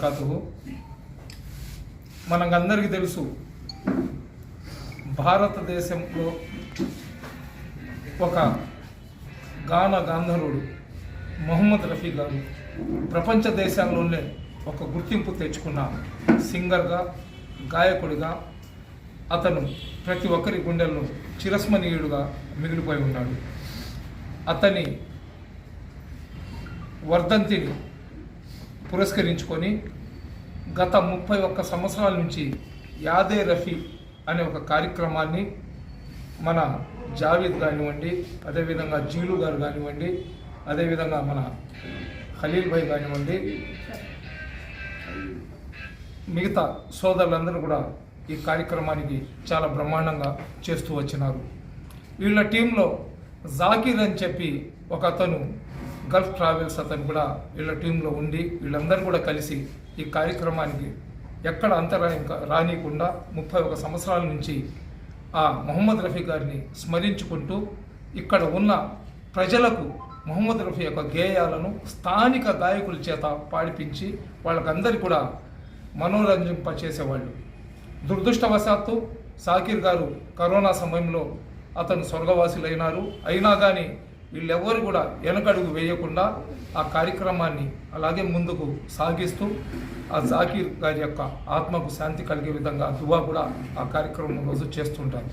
వబర్కాతు మనకందరికీ తెలుసు భారతదేశంలో ఒక గాన గాంధర్వుడు మొహమ్మద్ రఫీ గారు ప్రపంచ దేశాల్లోనే ఒక గుర్తింపు తెచ్చుకున్న సింగర్గా గాయకుడిగా అతను ప్రతి ఒక్కరి గుండెల్లో చిరస్మనీయుడుగా మిగిలిపోయి ఉన్నాడు. అతని వర్ధంతిని పురస్కరించుకొని గత ముప్పై ఒక్క సంవత్సరాల నుంచి యాదే రఫీ అనే ఒక కార్యక్రమాన్ని మన జావేద్ కానివ్వండి అదేవిధంగా జీలు గారు కానివ్వండి అదేవిధంగా మన ఖలీల్ భాయ్ కానివ్వండి మిగతా సోదరులందరూ కూడా ఈ కార్యక్రమానికి చాలా బ్రహ్మాండంగా చేస్తూ వచ్చినారు. వీళ్ళ టీంలో జాకీర్ అని చెప్పి ఒక అతను గల్ఫ్ ట్రావెల్స్ అతను కూడా వీళ్ళ టీంలో ఉండి వీళ్ళందరూ కూడా కలిసి ఈ కార్యక్రమానికి ఎక్కడ అంతరాయం రానియకుండా ముప్పై ఒక సంవత్సరాల నుంచి ఆ మొహమ్మద్ రఫీ గారిని స్మరించుకుంటూ ఇక్కడ ఉన్న ప్రజలకు మొహమ్మద్ రఫీ యొక్క గేయాలను స్థానిక గాయకుల చేత పాడిపించి వాళ్ళకందరికీ కూడా మనోరంజింపచేసేవాళ్ళు దురదృష్టవశాత్తు సాకిర్ గారు కరోనా సమయంలో అతను స్వర్గవాసులైనారు. అయినా కానీ వీళ్ళెవ్వరు కూడా వెనకడుగు వేయకుండా ఆ కార్యక్రమాన్ని అలాగే ముందుకు సాగిస్తూ ఆ జాకీర్ గారి యొక్క ఆత్మకు శాంతి కలిగే విధంగా దువా కూడా ఆ కార్యక్రమం రోజు చేస్తుంటారు.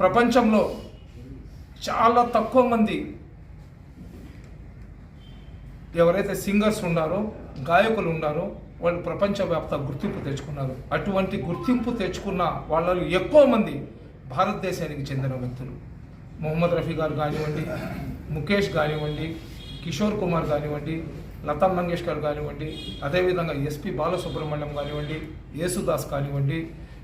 ప్రపంచంలో చాలా తక్కువ మంది ఎవరైతే సింగర్స్ ఉన్నారో గాయకులు ఉన్నారో వాళ్ళు ప్రపంచవ్యాప్త గుర్తింపు తెచ్చుకున్నారు. అటువంటి గుర్తింపు తెచ్చుకున్న వాళ్ళలో ఎక్కువ మంది భారతదేశానికి చెందిన వ్యక్తులు. మొహమ్మద్ రఫీ గారు కానివ్వండి ముఖేష్ కానివ్వండి కిషోర్ కుమార్ కానివ్వండి లతా మంగేష్కర్ కానివ్వండి అదేవిధంగా ఎస్పి బాలసుబ్రహ్మణ్యం కానివ్వండి యేసుదాస్ కానివ్వండి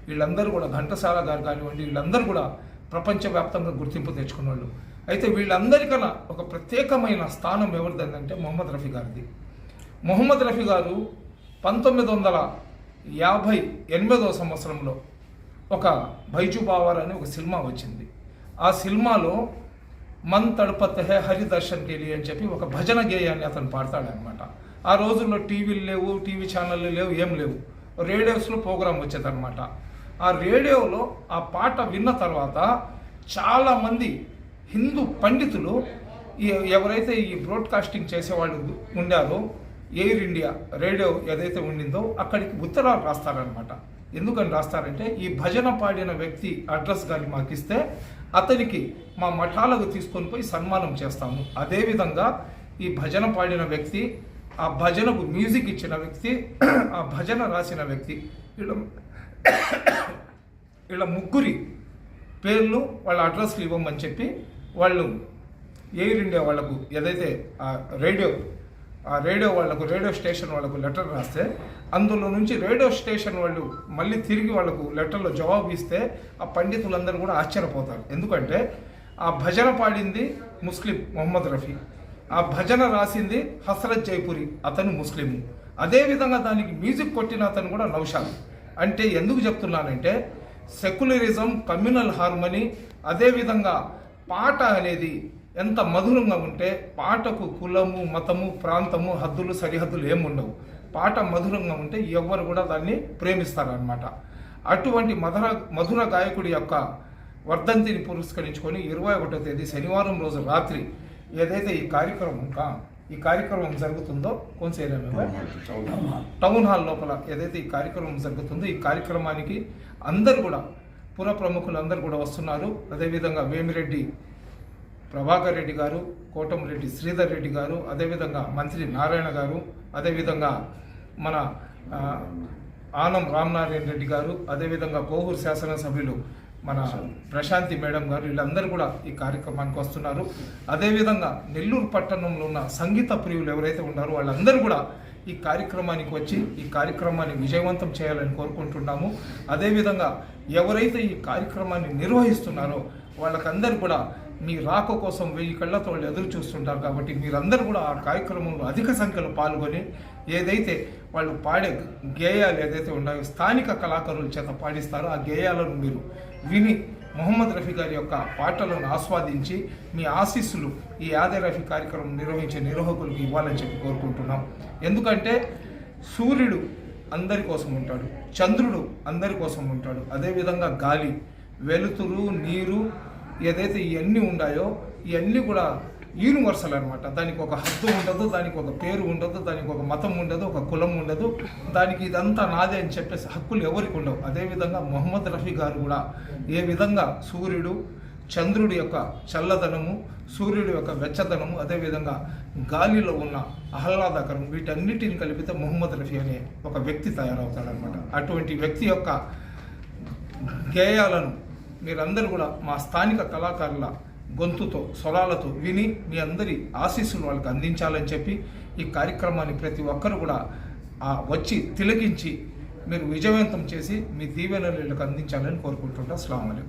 వీళ్ళందరూ కూడా ఘంటసాల గారు కానివ్వండి వీళ్ళందరూ కూడా ప్రపంచవ్యాప్తంగా గుర్తింపు తెచ్చుకున్న వాళ్ళు అయితే వీళ్ళందరికన్నా ఒక ప్రత్యేకమైన స్థానం ఎవరిదంటే మొహమ్మద్ రఫీ గారిది. మొహమ్మద్ రఫీ గారు పంతొమ్మిది వందల యాభై ఎనిమిదవ సంవత్సరంలో ఒక బైజు బావర్ అని ఒక సినిమా వచ్చింది. ఆ సినిమాలో మన్ తడపత్ హే హరి దర్శన్ కేలి అని చెప్పి ఒక భజన గేయాన్ని అతను పాడతాడనమాట ఆ రోజుల్లో టీవీలు లేవు టీవీ ఛానళ్ళు లేవు ఏం లేవు. రేడియోస్లో ప్రోగ్రాం వచ్చేదన్నమాట. ఆ రేడియోలో ఆ పాట విన్న తర్వాత చాలామంది హిందూ పండితులు ఎవరైతే ఈ బ్రాడ్కాస్టింగ్ చేసేవాళ్ళు ఉండారో ఎయిర్ ఇండియా రేడియో ఏదైతే ఉండిందో అక్కడికి ఉత్తరాలు రాస్తారనమాట ఎందుకని రాస్తారంటే ఈ భజన పాడిన వ్యక్తి అడ్రస్ కానీ మాకు ఇస్తే అతనికి మా మఠాలకు తీసుకొని పోయి సన్మానం చేస్తాము. అదేవిధంగా ఈ భజన పాడిన వ్యక్తి ఆ భజనకు మ్యూజిక్ ఇచ్చిన వ్యక్తి ఆ భజన రాసిన వ్యక్తి వీళ్ళ వీళ్ళ ముగ్గురి పేర్లు వాళ్ళ అడ్రస్లు ఇవ్వమని చెప్పి వాళ్ళు ఎయిర్ ఇండియా వాళ్ళకు ఏదైతే ఆ రేడియో ఆ రేడియో వాళ్ళకు రేడియో స్టేషన్ వాళ్ళకు లెటర్ రాస్తే అందులో నుంచి రేడియో స్టేషన్ వాళ్ళు మళ్ళీ తిరిగి వాళ్ళకు లెటర్లో జవాబు ఇస్తే ఆ పండితులందరూ కూడా ఆశ్చర్యపోతారు. ఎందుకంటే ఆ భజన పాడింది ముస్లిం మొహమ్మద్ రఫీ. ఆ భజన రాసింది హసరత్ జైపురి అతను ముస్లిము. అదేవిధంగా దానికి మ్యూజిక్ కొట్టిన అతను కూడా నౌషాద్. అంటే ఎందుకు చెప్తున్నానంటే సెక్యులరిజం కమ్యూనల్ హార్మనీ అదేవిధంగా పాట అనేది ఎంత మధురంగా ఉంటే పాటకు కులము మతము ప్రాంతము హద్దులు సరిహద్దులు ఏముండవు. పాట మధురంగా ఉంటే ఎవ్వరు కూడా దాన్ని ప్రేమిస్తారనమాట అటువంటి మధుర మధుర గాయకుడి యొక్క వర్ధంతిని పురస్కరించుకొని ఇరవై ఒకటో తేదీ శనివారం రోజు రాత్రి ఏదైతే ఈ కార్యక్రమం కా ఈ కార్యక్రమం జరుగుతుందో కొంచెం టౌన్ హాల్ లోపల ఏదైతే ఈ కార్యక్రమం జరుగుతుందో ఈ కార్యక్రమానికి అందరు కూడా పుర ప్రముఖులు అందరు కూడా వస్తున్నారు. అదేవిధంగా వేమిరెడ్డి ప్రభాకర్ రెడ్డి గారు కోటమిరెడ్డి శ్రీధర్ రెడ్డి గారు అదేవిధంగా మంత్రి నారాయణ గారు అదేవిధంగా మన ఆనం రామనారాయణ రెడ్డి గారు అదేవిధంగా కోవూరు శాసనసభ్యులు మన ప్రశాంతి మేడం గారు వీళ్ళందరూ కూడా ఈ కార్యక్రమానికి వస్తున్నారు. అదేవిధంగా నెల్లూరు పట్టణంలో ఉన్న సంగీత ప్రియులు ఎవరైతే ఉన్నారో వాళ్ళందరూ కూడా ఈ కార్యక్రమానికి వచ్చి ఈ కార్యక్రమాన్ని విజయవంతం చేయాలని కోరుకుంటున్నాము. అదేవిధంగా ఎవరైతే ఈ కార్యక్రమాన్ని నిర్వహిస్తున్నారో వాళ్ళకందరూ కూడా మీ రాక కోసం వెయ్యి కళ్ళతో వాళ్ళు ఎదురు చూస్తుంటారు కాబట్టి మీరందరూ కూడా ఆ కార్యక్రమంలో అధిక సంఖ్యలో పాల్గొని ఏదైతే వాళ్ళు పాడే గేయాలు ఏదైతే ఉన్నాయో స్థానిక కళాకారుల చేత పాడిస్తారో ఆ గేయాలను మీరు విని మొహమ్మద్ రఫీ గారి యొక్క పాటలను ఆస్వాదించి మీ ఆశీస్సులు ఈ ఆదే రఫీ కార్యక్రమం నిర్వహించే నిర్వాహకులకు ఇవ్వాలని చెప్పి కోరుకుంటున్నాం. ఎందుకంటే సూర్యుడు అందరి కోసం ఉంటాడు చంద్రుడు అందరి కోసం ఉంటాడు. అదేవిధంగా గాలి వెలుతురు నీరు ఏదైతే ఇవన్నీ ఉన్నాయో ఇవన్నీ కూడా యూనివర్సల్ అనమాట దానికి ఒక హద్దు ఉండదు దానికి ఒక పేరు ఉండదు దానికి ఒక మతం ఉండదు ఒక కులం ఉండదు. దానికి ఇదంతా నాదే అని చెప్పేసి హక్కులు ఎవరికి ఉండవు. అదేవిధంగా మొహమ్మద్ రఫీ గారు కూడా ఏ విధంగా సూర్యుడు చంద్రుడి యొక్క చల్లదనము సూర్యుడి యొక్క వెచ్చదనము అదేవిధంగా గాలిలో ఉన్న ఆహ్లాదకరం వీటన్నిటిని కలిపితే మొహమ్మద్ రఫీ అనే ఒక వ్యక్తి తయారవుతాడనమాట అటువంటి వ్యక్తి యొక్క గేయాలను మీరందరూ కూడా మా స్థానిక కళాకారుల గొంతుతో స్వరాలతో విని మీ అందరి ఆశీస్సులు వాళ్ళకి అందించాలని చెప్పి ఈ కార్యక్రమాన్ని ప్రతి ఒక్కరు కూడా వచ్చి తిలకించి మీరు విజయవంతం చేసి మీ దీవెనలు వీళ్ళకి అందించాలని కోరుకుంటుంటా. అస్సలం అయికం